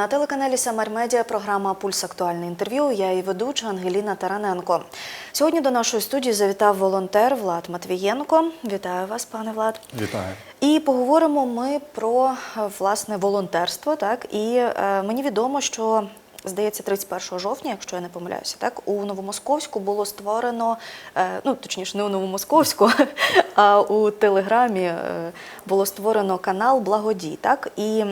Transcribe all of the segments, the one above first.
На телеканалі Самар Медіа. Програма Пульс актуальне інтерв'ю. Я і ведуча Ангеліна Тараненко. Сьогодні до нашої студії завітав волонтер Влад Матвієнко. Вітаю вас, пане Влад. Вітаю. І поговоримо ми про власне волонтерство. Так і е, мені відомо, що здається, 31 жовтня, якщо я не помиляюся, так у Новомосковську було створено, е, ну точніше, не у Новомосковську, а у Телеграмі е, було створено канал Благодій. Так і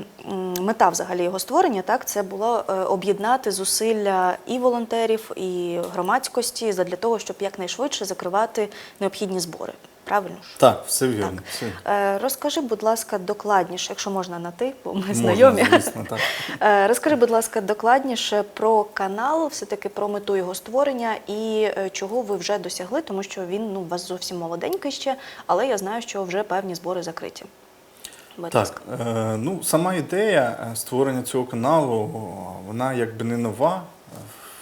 мета взагалі його створення, так це було е, об'єднати зусилля і волонтерів, і громадськості для того, щоб якнайшвидше закривати необхідні збори. Правильно ж? Так, все вірно. Все. Е, Розкажи, будь ласка, докладніше, якщо можна на ти, бо ми Можна, знайомі. звісно, так. Е, Розкажи, будь ласка, докладніше про канал, все-таки про мету його створення і е, чого ви вже досягли, тому що він ну, у вас зовсім молоденький ще, але я знаю, що вже певні збори закриті. Будь ласка. Так, е, ну сама ідея е, створення цього каналу, вона якби не нова.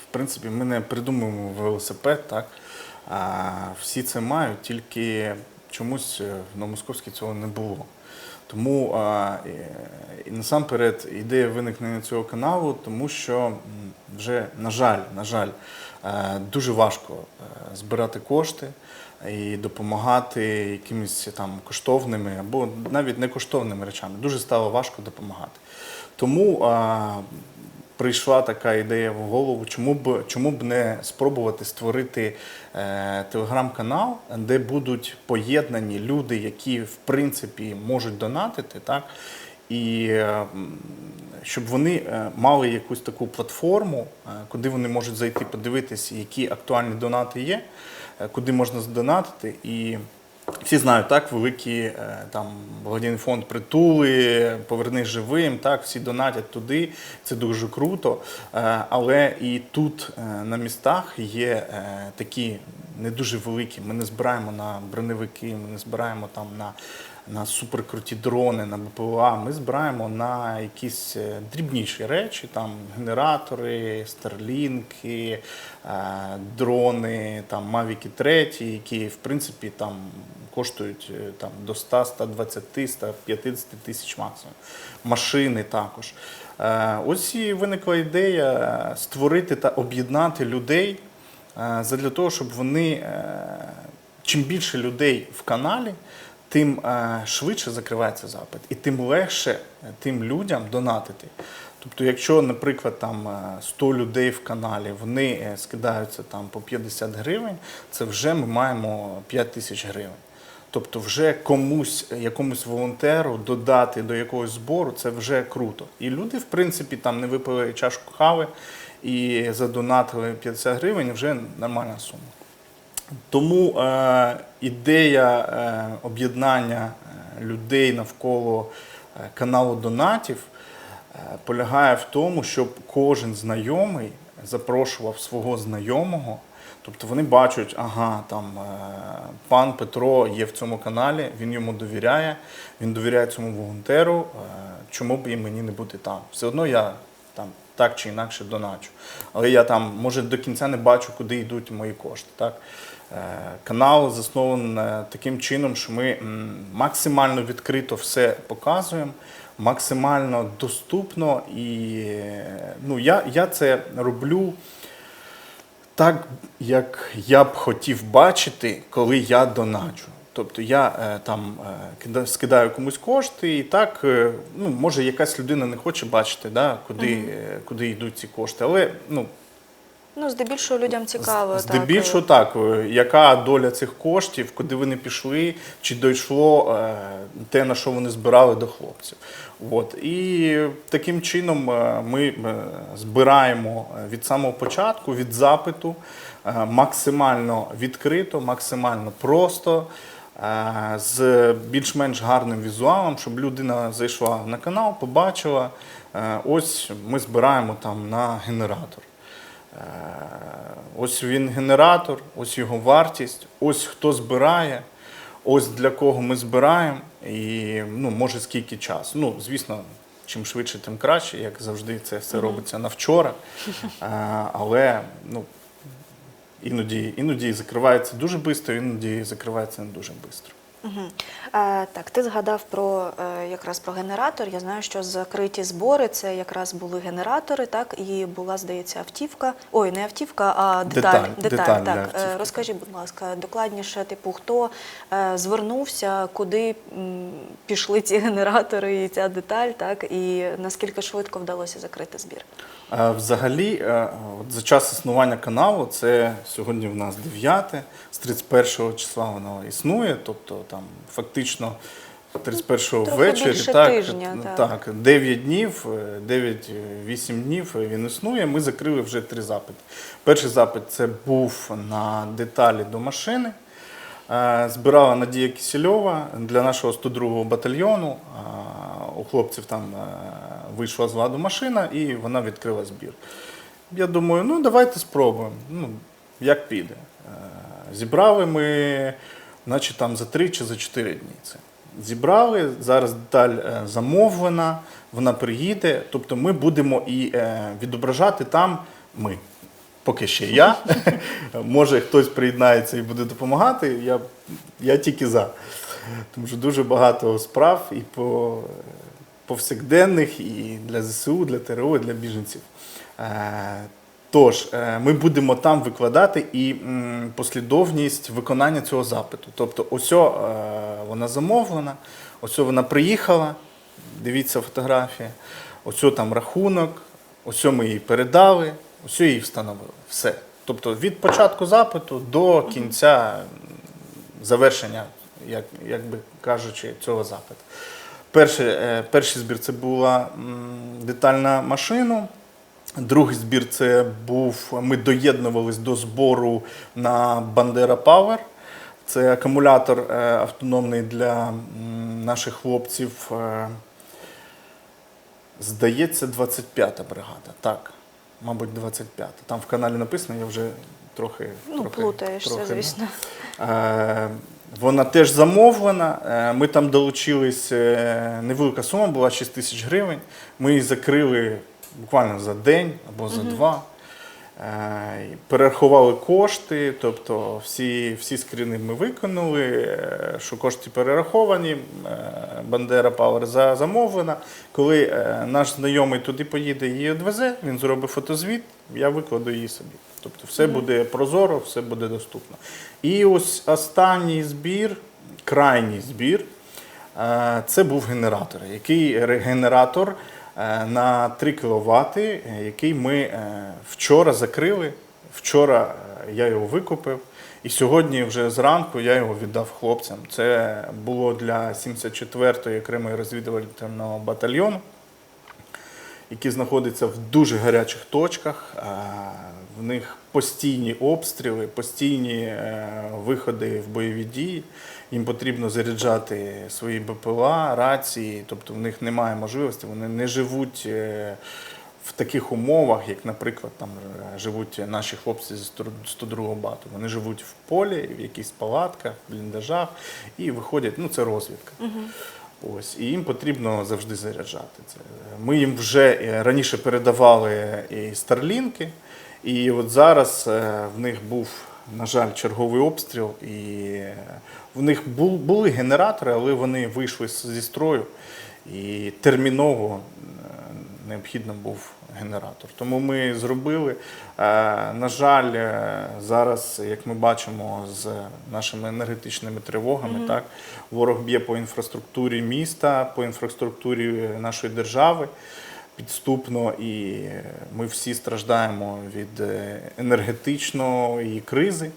В принципі, ми не придумуємо велосипед, так. А всі це мають, тільки чомусь е, в Новомосковській цього не було. Тому і, насамперед ідея виникнення цього каналу, тому що вже, на жаль, на жаль, е, дуже важко е, збирати кошти і допомагати якимись там коштовними або навіть не коштовними речами. Дуже стало важко допомагати. Тому прийшла така ідея в голову, чому б, чому б не спробувати створити е, телеграм-канал, де будуть поєднані люди, які в принципі можуть донатити, так? І е, щоб вони е, мали якусь таку платформу, е, куди вони можуть зайти, подивитися, які актуальні донати є, куди можна здонатити. І всі знають, так, великий е, там благодійний фонд притули, поверни живим, так, всі донатять туди, це дуже круто. Е, Але і тут е, на містах є такі не дуже великі. Ми не збираємо на броневики, ми не збираємо там на, на суперкруті дрони, на БПЛА. Ми збираємо на якісь е, дрібніші речі, там генератори, старлінки, е, дрони, там Мавіки 3, які в принципі там коштують е, там до 100, 120, 150 тисяч максимум. Машини також. Ось і виникла ідея створити та об'єднати людей задля того, щоб вони е, чим більше людей в каналі, тим е, швидше закривається запит, і тим легше е, тим людям донатити. Тобто, якщо, наприклад, там е, 100 людей в каналі, вони е, скидаються там по 50 гривень, це вже ми маємо 5 тисяч гривень. Тобто, вже комусь, якомусь волонтеру додати до якогось збору, це вже круто. І люди, в принципі, там не випили чашку кави і задонатили 50 гривень, вже нормальна сума. Тому е, ідея е, об'єднання е, людей навколо е, каналу донатів е, полягає в тому, щоб кожен знайомий запрошував свого знайомого. Тобто вони бачать, ага, там е, пан Петро є в цьому каналі, він йому довіряє, він довіряє цьому волонтеру. Чому б і мені не бути там? Все одно я там так чи інакше доначу. Але я там, може, до кінця не бачу, куди йдуть мої кошти. Так? Е, Канал заснований е, таким чином, що ми максимально відкрито все показуємо, максимально доступно. І ну, я, я це роблю так, як я б хотів бачити, коли я доначу. Тобто я е, там е, скидаю комусь кошти, і так, е, ну, може, якась людина не хоче бачити, да, куди, е, куди йдуть ці кошти. Але ну, Ну, здебільшого людям цікаво. Здебільшого так. так, яка доля цих коштів, куди вони пішли, чи дійшло те, на що вони збирали до хлопців. От. І таким чином ми збираємо від самого початку, від запиту, максимально відкрито, максимально просто. Е, З більш-менш гарним візуалом, щоб людина зайшла на канал, побачила. е, Ось ми збираємо там на генератор. Е, Ось він генератор, ось його вартість, ось хто збирає, ось для кого ми збираємо, і ну, може скільки часу. Ну, звісно, чим швидше, тим краще, як завжди, це все робиться на вчора. Але ну, іноді, іноді закривається дуже швидко, іноді закривається не дуже швидко. Угу. Е, так, ти згадав про е, якраз про генератор. Я знаю, що закриті збори це якраз були генератори, так і була, здається, автівка. Ой, не автівка, а деталь. Деталь, деталь для так. автівки. Е, розкажи, будь ласка, докладніше, типу, хто е, звернувся, куди м, пішли ці генератори і ця деталь, так і наскільки швидко вдалося закрити збір? Е, Взагалі, е, от за час існування каналу, це сьогодні в нас 9, з 31 числа воно існує, тобто там фактично 31 Трохи ввечері, так, тижня, е, так. так, 9 днів, 9-8 днів він існує. Ми закрили вже три запити. Перший запит це був на деталі до машини. Е, Збирала Надія Кисельова для нашого 102-го батальйону. У хлопців там е, вийшла з ладу машина і вона відкрила збір. Я думаю, ну давайте спробуємо. Ну, як піде. Е, Зібрали ми, наче там за 3 чи за 4 дні це. Зібрали, зараз деталь е, замовлена, вона приїде. Тобто ми будемо і е, відображати там ми. Поки ще я. Може хтось приєднається і буде допомагати. Я, я тільки за. Тому що дуже багато справ і по повсякденних, і для ЗСУ, для ТРО, і для біженців. Е, Тож, е, ми будемо там викладати і послідовність виконання цього запиту. Тобто, ось е, вона замовлена, ось вона приїхала, дивіться фотографія, ось там рахунок, ось ми їй передали, ось її встановили. Все. Тобто від початку запиту до кінця завершення, як, як би кажучи, цього запиту. Перший, е, перший збір це була м, деталь на машину. Другий збір це був. Ми доєднувались до збору на Бандера Павер. Це акумулятор е, автономний для наших хлопців. е, Здається, 25-та бригада. Так, мабуть, 25-та. Там в каналі написано, я вже трохи. Ну, трохи, плутаєшся, трохи, звісно. Е, Вона теж замовлена. Е, Ми там долучились, е, невелика сума була 6 тисяч гривень. Ми її закрили буквально за день або за два. Е, Перерахували кошти, тобто всі, всі скріни ми виконали, е, що кошти перераховані, е, Бандера Пауер замовлена. Коли наш знайомий туди поїде і її відвезе, він зробить фотозвіт, я викладу її собі. Тобто все буде прозоро, все буде доступно. І ось останній збір, крайній збір, це був генератор. Який генератор на 3 кВт, який ми е, вчора закрили. Вчора е, я його викупив, і сьогодні вже зранку я його віддав хлопцям. Це було для 74-ї окремої розвідувального батальйону які знаходяться в дуже гарячих точках. В них постійні обстріли, постійні е, виходи в бойові дії. Їм потрібно заряджати свої БПЛА, рації, тобто в них немає можливості, вони не живуть е, в таких умовах, як, наприклад, там е, живуть наші хлопці з 102-го бату. Вони живуть в полі, в якихось палатках, бліндажах і виходять, ну це розвідка. Ось, і їм потрібно завжди заряджати це. Ми їм вже е, раніше передавали і старлінки, і от зараз в них був, на жаль, черговий обстріл, і е, в них були генератори, але вони вийшли зі строю, і терміново е, необхідно був генератор. Тому ми зробили. Е, На жаль, зараз, як ми бачимо з нашими енергетичними тривогами, так ворог б'є по інфраструктурі міста, по інфраструктурі нашої держави. Підступно, і ми всі страждаємо від е, енергетичної кризи.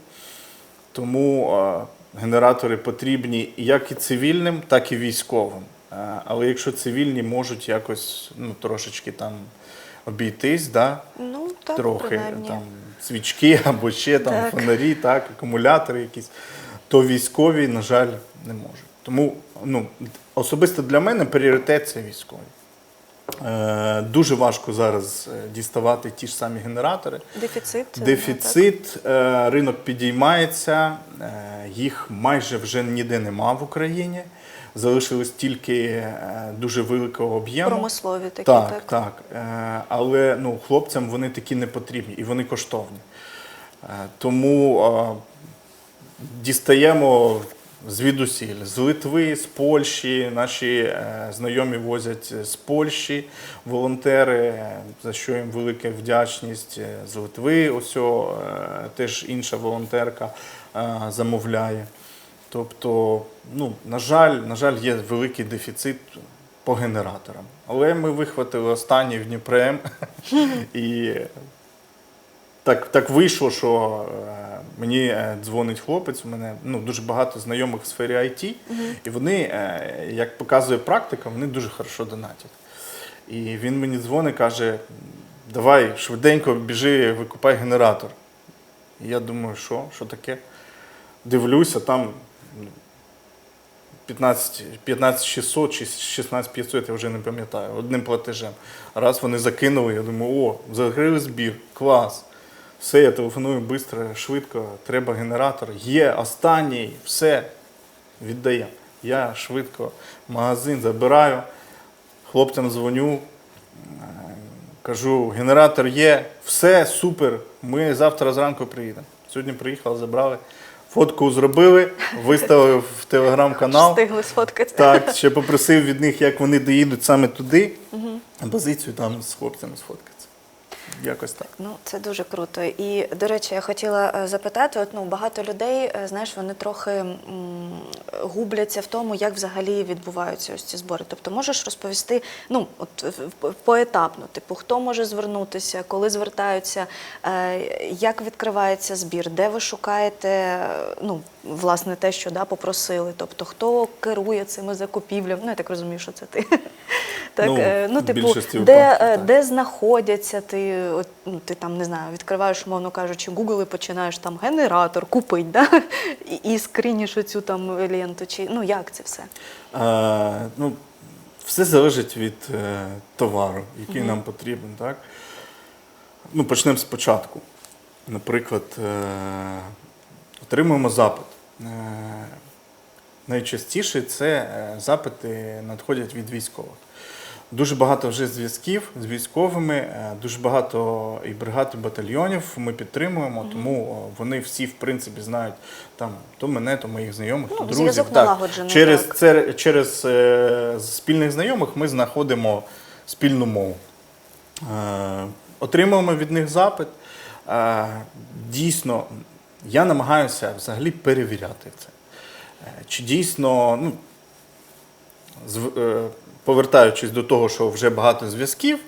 Тому е, генератори потрібні як і цивільним, так і військовим. Е, Але якщо цивільні можуть якось ну, трошечки там обійтись, да? Ну, так, трохи принаймні. там свічки або ще там Так. фонарі, так, акумулятори якісь, то військові, на жаль, не можуть. Тому ну, особисто для мене пріоритет це військові. Е, дуже важко зараз е, діставати ті ж самі генератори. Дефіцит. е, Дефіцит, е, ринок підіймається, їх майже вже ніде нема в Україні. Залишилось тільки дуже великого об'єму. Промислові такі, Так, так. так. Але ну, хлопцям вони такі не потрібні і вони коштовні. Тому дістаємо звідусіль, з Литви, з Польщі. Наші е, знайомі возять з Польщі волонтери, за що їм велика вдячність. Е, З Литви ось е, теж інша волонтерка замовляє. Тобто, ну, на жаль, на жаль, є великий дефіцит по генераторам. Але ми вихватили останній в Дніпрем і так, так вийшло, що е, мені е, дзвонить хлопець. У мене ну, дуже багато знайомих в сфері IT, і вони, е, як показує практика, вони дуже хорошо донатять. І він мені дзвонить, каже: давай швиденько біжи, викупай генератор. І я думаю, що, що таке? Дивлюся, там ну, 15, 15 600 чи 16 500, я вже не пам'ятаю, одним платежем. Раз вони закинули, я думаю, о, закрили збір, клас. Все, я телефоную швидко, швидко, треба генератор. Є, останній, все, віддаємо. Я швидко в магазин забираю, хлопцям дзвоню, е, кажу, генератор є, все, супер, ми завтра зранку приїдемо. Сьогодні приїхали, забрали, фотку зробили, виставили в телеграм-канал. Встигли сфоткати. Так, ще попросив від них, як вони доїдуть саме туди, позицію там з хлопцями сфоткатися. Якось так. Ну, це дуже круто. І, до речі, я хотіла е, запитати: от, ну, багато людей, е, знаєш, вони трохи м, губляться в тому, як взагалі відбуваються ось ці збори. Тобто, можеш розповісти, ну, от поетапно, типу, хто може звернутися, коли звертаються, е, як відкривається збір, де ви шукаєте, е, ну, власне, те, що да, попросили. Тобто, хто керує цими закупівлями? Ну, я так розумію, що це ти. Так, Ну, ну, типу, де, де знаходяться ти, от, ну, ти там не знаю, відкриваєш, мовно кажучи, Google і починаєш там генератор купить, да? і, і скріниш оцю там ленту. Чи, ну як це все? Е, ну, все залежить від е, товару, який нам потрібен. Так? Ну, почнемо спочатку. Наприклад, е, отримуємо запит. Е, найчастіше це е, запити надходять від військових. Дуже багато вже зв'язків з військовими, е, дуже багато і бригад, і батальйонів ми підтримуємо, тому вони всі, в принципі, знають там то мене, то моїх знайомих, Ну, то друзів. зв'язок налагоджений, через, так. це, через е, спільних знайомих ми знаходимо спільну мову. Е, отримуємо від них запит. Е, дійсно, я намагаюся взагалі перевіряти це. Е, Чи дійсно, ну, повертаючись до того, що вже багато зв'язків,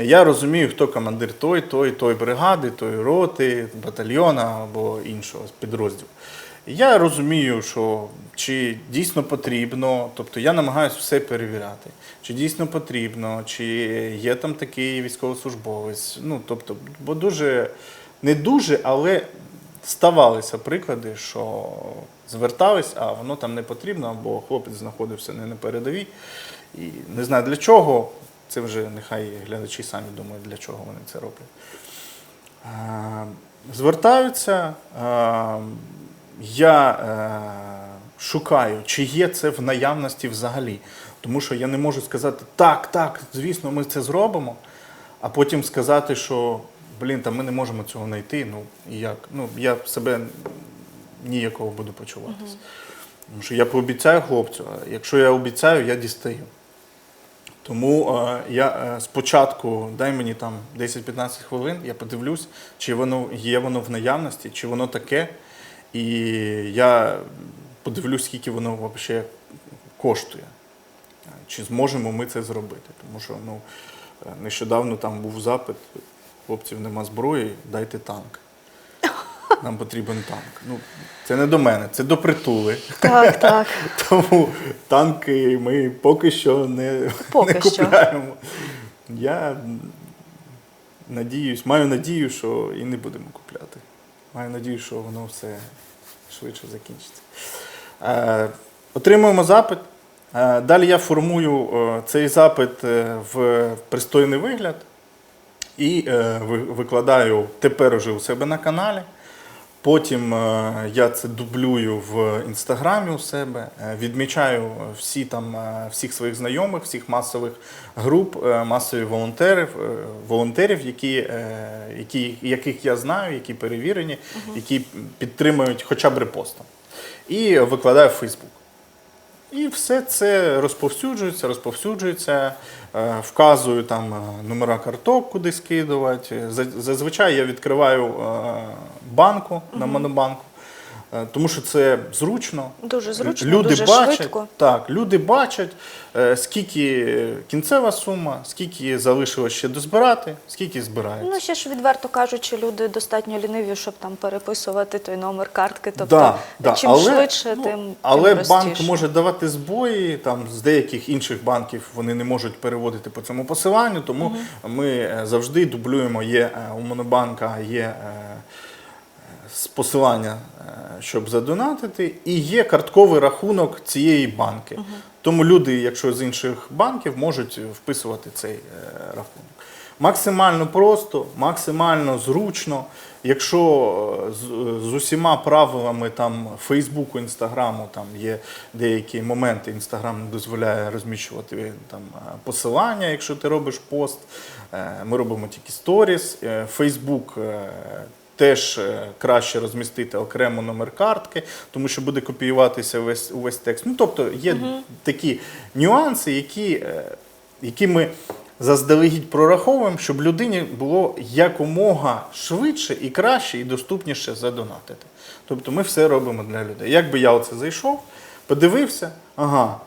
я розумію, хто командир той, той, той бригади, той роти, батальйона або іншого підрозділу. Я розумію, що чи дійсно потрібно, тобто я намагаюся все перевіряти, чи дійсно потрібно, чи є там такий військовослужбовець. Ну, тобто, бо дуже, не дуже, але ставалися приклади, що звертались, а воно там не потрібно, або хлопець знаходився не на передовій. І не знаю для чого. Це вже нехай глядачі самі думають, для чого вони це роблять. Звертаються. Я е, шукаю, чи є це в наявності взагалі. Тому що я не можу сказати, так, так, звісно, ми це зробимо, а потім сказати, що блін, та ми не можемо цього знайти. Ну, і як? Ну, я себе ніякого буду почуватися. Тому що я пообіцяю хлопцю, а якщо я обіцяю, я дістаю. Тому е, я е, спочатку дай мені там 10-15 хвилин, я подивлюсь, чи воно є воно в наявності, чи воно таке. І я подивлюсь, скільки воно взагалі коштує. Чи зможемо ми це зробити? Тому що ну, е, нещодавно там був запит, хлопців нема зброї, дайте танк. Нам потрібен танк. Ну, це не до мене, це до притули. Так, так. Тому танки ми поки що не, Поки не що. Я надіюсь, маю надію, що і не будемо купляти. Маю надію, що воно все швидше закінчиться. Е, отримуємо запит. Е, далі я формую е, цей запит е, в пристойний вигляд і е, викладаю тепер уже у себе на каналі. Потім е, я це дублюю в інстаграмі у себе, е, відмічаю всі там е, всіх своїх знайомих, всіх масових груп, е, масові волонтерів, е, волонтерів, які, е, які, яких я знаю, які перевірені, які підтримують хоча б репостом. і викладаю в Фейсбук. І все це розповсюджується, розповсюджується, вказую там е, номера карток, куди скидувати. За- Зазвичай я відкриваю е, банку на монобанку, е, тому що це зручно. Дуже зручно, люди дуже бачать, швидко. Так, люди бачать, е, скільки кінцева сума, скільки залишилось ще дозбирати, скільки збирається. Ну, ще ж відверто кажучи, люди достатньо ліниві, щоб там переписувати той номер картки. Тобто, Да, да, чим але, швидше, ну, тим але тим банк може давати збої. Там з деяких інших банків вони не можуть переводити по цьому посиланню, тому ми е, завжди дублюємо. Є е, у Монобанка є е, з посилання, е, щоб задонатити, і є картковий рахунок цієї банки. Тому люди, якщо з інших банків, можуть вписувати цей е, рахунок. Максимально просто, максимально зручно. Якщо е, з, усіма правилами там Фейсбуку, Інстаграму, там є деякі моменти, Інстаграм не дозволяє розміщувати там посилання, якщо ти робиш пост. Ми робимо тільки сторіс. Фейсбук теж е, краще розмістити окремо номер картки, тому що буде копіюватися весь увесь текст. Ну тобто є такі нюанси, які, е, які ми заздалегідь прораховуємо, щоб людині було якомога швидше і краще, і доступніше задонатити. Тобто ми все робимо для людей. Якби я оце зайшов, подивився, ага,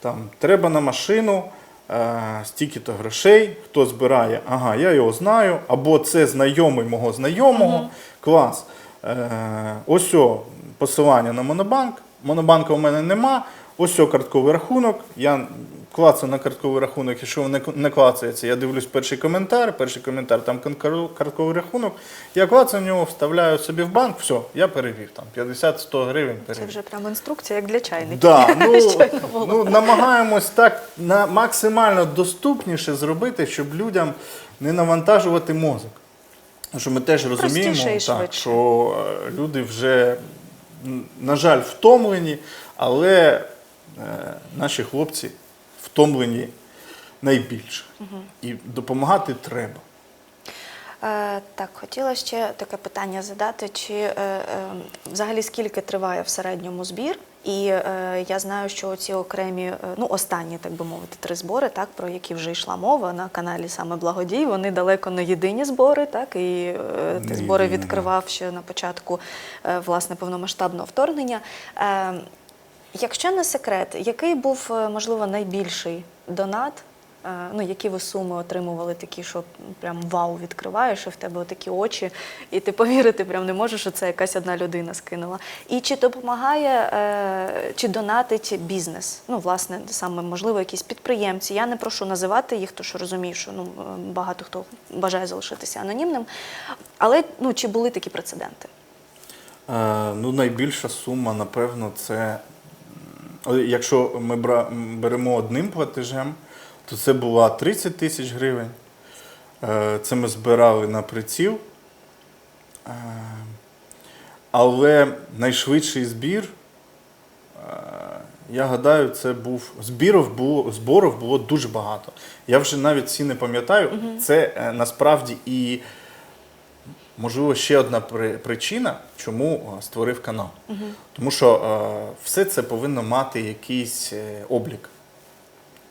там треба на машину. Е, Стільки-то грошей, хто збирає, ага, я його знаю, або це знайомий мого знайомого, клас. Е, ось о, посилання на Монобанк. Монобанка у мене нема. Ось о, картковий рахунок. Я клацаю на картковий рахунок, якщо не, не клацається, я дивлюсь перший коментар, перший коментар, там картковий рахунок. Я клацаю в нього, вставляю собі в банк, все, я перевів там 50-100 гривень Це вже прямо інструкція, як для чайників. Да, ну, ну, намагаємось так на максимально доступніше зробити, щоб людям не навантажувати мозок. Тому що ми теж розуміємо, так, що е, люди вже, на жаль, втомлені, але е, наші хлопці втомлені найбільше. І допомагати треба. Е, так, хотіла ще таке питання задати: чи е, е, взагалі скільки триває в середньому збір? І е, я знаю, що ці окремі, е, ну останні, так би мовити, три збори, так про які вже йшла мова на каналі саме Благодій. Вони далеко не єдині збори, так і е, ти збори відкривав ще на початку е, власне повномасштабного вторгнення. Е, Якщо не секрет, який був е, можливо найбільший донат? е, Ну, які ви суми отримували такі, що прям вау відкриваєш, і в тебе такі очі, і ти повірити прям не можеш, що це якась одна людина скинула. І чи допомагає, е, чи донатить бізнес? Ну, власне, саме можливо, якісь підприємці. Я не прошу називати їх, тому що розумію, що ну багато хто бажає залишитися анонімним. Але ну чи були такі прецеденти? Е, Ну, найбільша сума, напевно, це якщо ми бра- беремо одним платежем, то це була 30 тисяч гривень. Е, Це ми збирали на приціл. Е, Але найшвидший збір, е, я гадаю, це був збірів було, зборів було дуже багато. Я вже навіть всі не пам'ятаю. Це насправді і можливо ще одна при- причина, чому е, створив канал. Тому що е, все це повинно мати якийсь е, облік.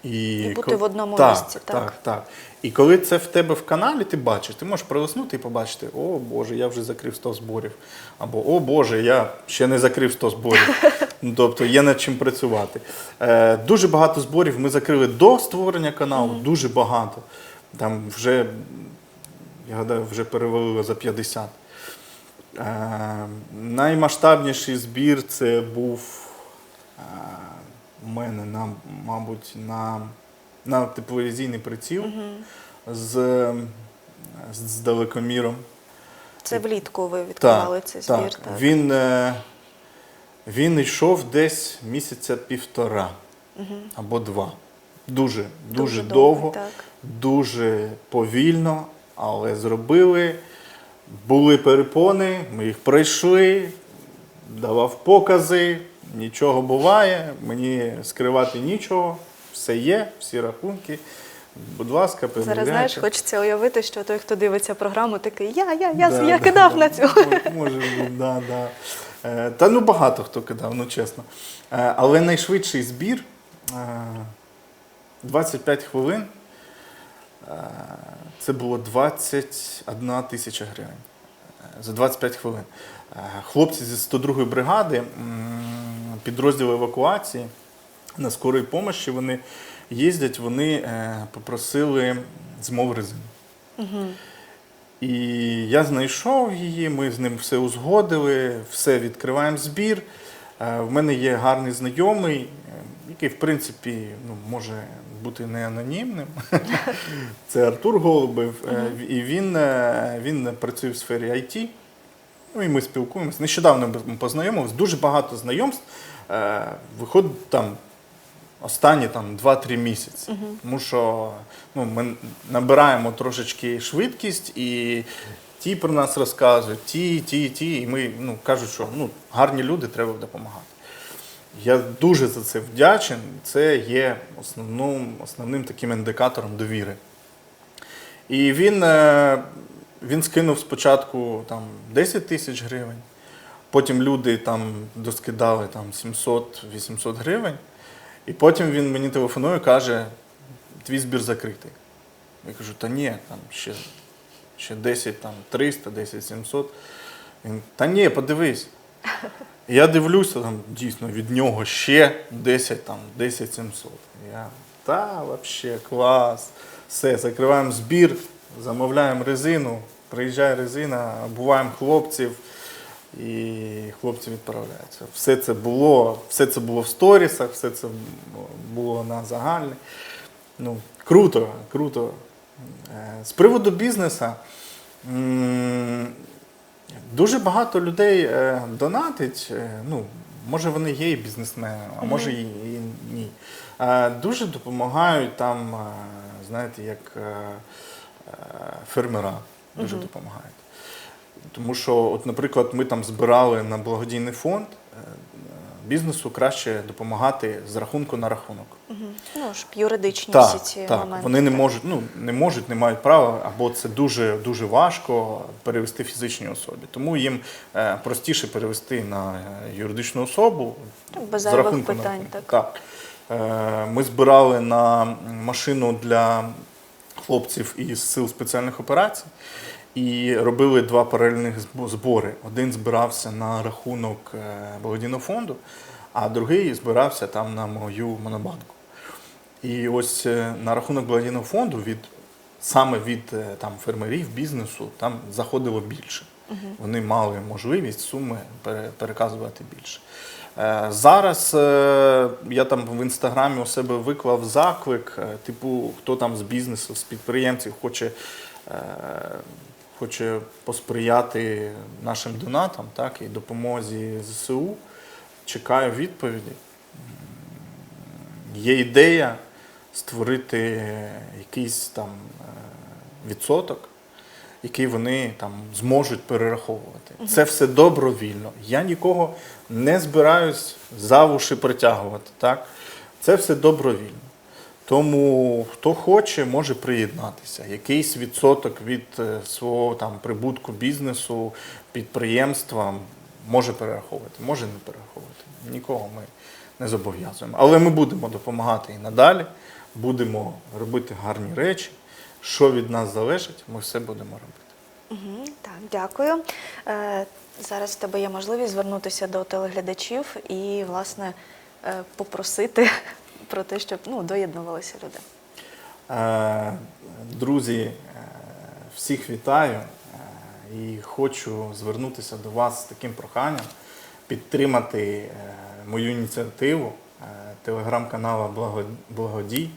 І бути ко- в одному так, місці, так? Так, так. І коли це в тебе в каналі, ти бачиш, ти можеш пролиснути і побачити, о Боже, я вже закрив 100 зборів. Або О Боже, я ще не закрив 100 зборів. Ну, Тобто є над чим працювати. Е, дуже багато зборів ми закрили до створення каналу, дуже багато. Там вже, я гадаю, вже перевалило за 50. Е, наймасштабніший збір це був е, у мене, на, мабуть, на, на тепловізійний приціл з, з, з далекоміром. Це влітку ви відкривали цей збір. Так, Він, е, він йшов десь місяця півтора або два. Дуже, дуже, Дуже довго, довго, так. дуже повільно, але зробили. Були перепони, ми їх пройшли, давав покази, нічого буває, мені скривати нічого, все є, всі рахунки. Будь ласка, перевіряйте. Зараз знаєш, хочеться уявити, що той, хто дивиться програму, такий я, я, я, Да, я да, кидав да. на цю. Може бути, да, да. Е, Та ну багато хто кидав, ну чесно. Е, Але найшвидший збір е, 25 хвилин. Це було 21 тисяча гривень е, за 25 хвилин. Е, Хлопці зі 102-ї бригади, м, підрозділ евакуації на скорій помощі, вони їздять, вони е, попросили змов резину. І я знайшов її, ми з ним все узгодили, все відкриваємо збір. В мене є гарний знайомий, який, в принципі, ну, може бути не анонімним. Це Артур Голубев. Е, І він, е, він працює в сфері IT. Ну і ми спілкуємося. Нещодавно ми познайомилися, дуже багато знайомств. Е, Виходить там останні там 2-3 місяці. Тому що ну, ми набираємо трошечки швидкість і ті про нас розказують, ті, ті, ті. І ми ну, кажуть, що ну, гарні люди, треба допомагати. Я дуже за це вдячен. Це є основним, основним таким індикатором довіри. І він, е, він скинув спочатку там, 10 тисяч гривень, потім люди там доскидали там, 700-800 гривень, і потім він мені телефонує і каже, твій збір закритий. Я кажу, та ні, там ще, ще 10 там, 300, 10 700. Він, та ні, подивись. Я дивлюся, там дійсно від нього ще 10, там, 10 700. Я, та, взагалі, клас. Все, закриваємо збір, замовляємо резину, приїжджає резина, обуваємо хлопців, і хлопці відправляються. Все це було, все це було в сторісах, все це було на загальне. Ну, круто, круто. Е, З приводу бізнесу. Дуже багато людей е, донатить. е, Ну, може вони є і бізнесмени, а може і, і ні. Е, дуже допомагають там, знаєте, як фермера дуже допомагають. Тому що, от, наприклад, ми там збирали на благодійний фонд. Бізнесу краще допомагати з рахунку на рахунок. Мгм. Ну, щоб юридичні Так, всі ці так. моменти. Вони не можуть, ну не можуть, не мають права, або це дуже дуже важко перевести фізичній особі. Тому їм е, простіше перевести на е, юридичну особу Так, без з рахунку на питань, рахунок. так. Е, Ми збирали на машину для хлопців із сил спеціальних операцій. І робили два паралельних збори. Один збирався на рахунок е, благодійного фонду, а другий збирався там на мою монобанку. І ось е, на рахунок благодійного фонду від саме від е, там фермерів, бізнесу там заходило більше. Вони мали можливість суми переказувати більше. Зараз я там в інстаграмі у себе виклав заклик, типу, хто там з бізнесу, з підприємців хоче, хоче посприяти нашим донатам, так, і допомозі ЗСУ. Чекаю відповіді. Є ідея створити якийсь там е, відсоток, який вони там зможуть перераховувати. Це все добровільно. Я нікого не збираюсь за вуші притягувати. Так? Це все добровільно. Тому хто хоче, може приєднатися. Якийсь відсоток від е, свого там прибутку бізнесу, підприємства може перераховувати, може не перераховувати. Нікого ми не зобов'язуємо. Але ми будемо допомагати і надалі, будемо робити гарні речі. Що від нас залежить, ми все будемо робити. Мгм, Так, дякую. Е, Зараз в тебе є можливість звернутися до телеглядачів і, власне, е, попросити про те, щоб ну, доєднувалися люди. Е, Друзі, е, всіх вітаю е, і хочу звернутися до вас з таким проханням підтримати мою ініціативу телеграм-канала Благодій.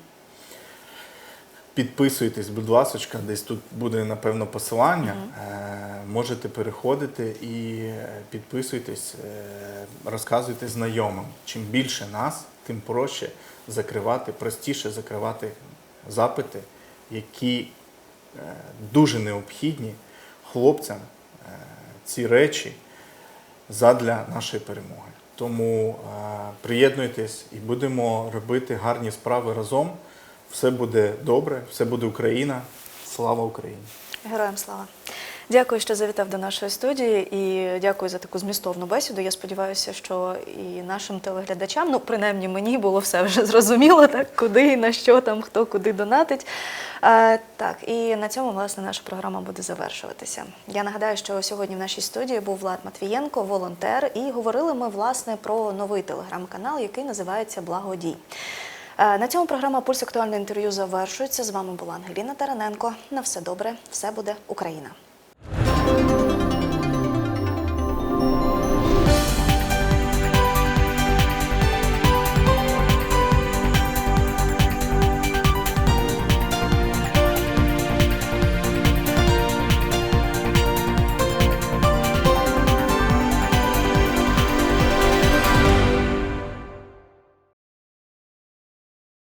Підписуйтесь, будь ласка, десь тут буде напевно посилання. Е, Можете переходити і підписуйтесь, розказуйте знайомим. Чим більше нас, тим проще закривати, простіше закривати запити, які е, дуже необхідні хлопцям е, ці речі задля нашої перемоги. Тому е, приєднуйтесь і будемо робити гарні справи разом. Все буде добре, все буде Україна. Слава Україні! Героям слава! Дякую, що завітав до нашої студії, і дякую за таку змістовну бесіду. Я сподіваюся, що і нашим телеглядачам, ну принаймні мені було все вже зрозуміло, так куди, на що там, хто куди донатить. Е, так, і на цьому власне наша програма буде завершуватися. Я нагадаю, що сьогодні в нашій студії був Влад Матвієнко, волонтер, і говорили ми власне про новий телеграм-канал, який називається Благодій. На цьому програма Пульс актуальне інтерв'ю завершується. З вами була Ангеліна Тараненко. На все добре, все буде Україна. Thank you.